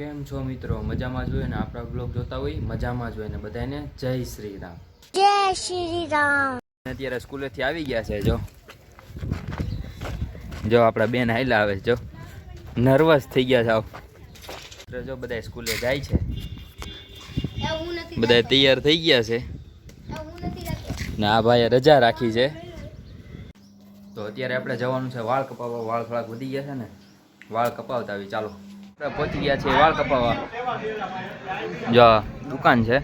કેમ છો મિત્રો? મજામાં જ હોય ને આપણા બ્લોગ જોતા હોય? મજામાં જ હોય ને બધાને જય શ્રી રામ. જય શ્રી રામ. અત્યારે સ્કૂલેથી આવી ગયા છે જો. જો આપણા બેન હાઈલા આવે જો. નર્વસ થઈ ગયા છે જો બધા સ્કૂલે જાય છે. બધા તૈયાર થઈ ગયા છે. ને આ ભાઈએ રજા રાખી છે. તો અત્યારે આપણે જવાનું છે વાળ કપાવવા. વાળ થોડાક વધી ગયા છે ને. વાળ કપાવતા આવી ચાલો. પહોંચી ગયા છે વાળ કપાવવા. જો દુકાન છે.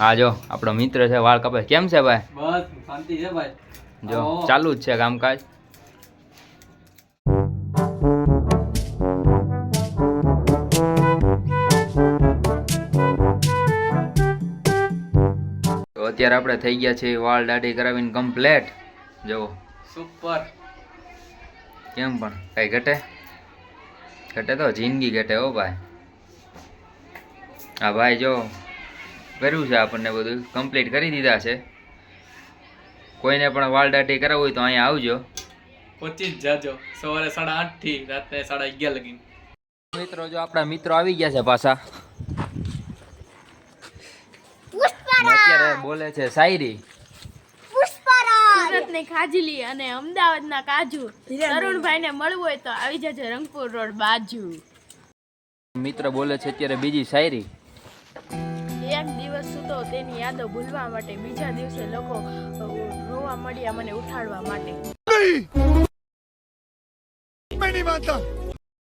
હા જો આપણો મિત્ર છે વાળ કપાય કેમ છે ભાઈ? બસ શાંતિ છે ભાઈ. જો ચાલુ જ છે કામકાજ. તો અત્યારે આપણે થઈ ગયા છે વાળ દાઢી કરાવીને કમ્પ્લેટ. જો સુપર કેમ પણ? કઈ ઘટે? ઘટે તો જિંદગી ઘટે હો ભાઈ. હા ભાઈ જો કર્યું છે આપણને બધું. કમ્પ્લીટ કરી દીધા છે. કોઈને પણ વાળ દાટી કરાવવું હોય તો અહીંયા આવજો. પચીસ જાજો. સવારે સાડા આઠથી રાત્રે સાડા અગિયાર લગી મિત્રો જો આપણા મિત્રો આવી ગયા છે પાછા. અત્યારે બોલે છે શાયરી સુરતની ખાજલી અને અમદાવાદના કાજુ. તરુણભાઈને મળવું હોય તો આવી જજો રંગપુર રોડ બાજુ. મિત્ર બોલે છે અત્યારે બીજી શાયરી. એક દિવસ સૂતો તેની યાદો ભૂલવા માટે બીજા દિવસે લોકો રોવા મળ્યા મને ઉઠાડવા માટે.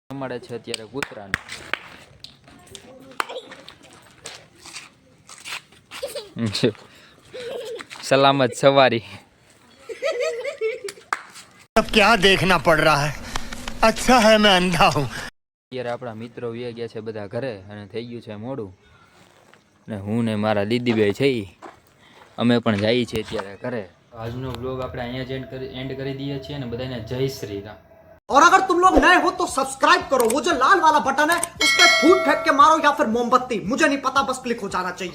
મળે છે અત્યારે કૂતરાને. સલામત સવારી. अब क्या देखना पड़ रहा है अच्छा है मैं अंधा हूँ અત્યારે આપણા મિત્રો વ્યા ગયા છે બધા ઘરે અને થઈ ગયું છે મોડું ને હું ને મારા દીદીભાઈ છે ઈ અમે પણ જઈએ છીએ અત્યારે ઘરે આજનો બ્લોગ આપણે અહીંયા જ એન્ડ કરી એન્ડ કરી દઈએ છીએ અને બધાને જય શ્રી રામ और अगर तुम लोग नए हो तो सब्सक्राइब करो वो जो लाल वाला बटन है उस पर फूट फेंक के मारो या फिर मोमबत्ती मुझे नहीं पता बस क्लिक हो जाना चाहिए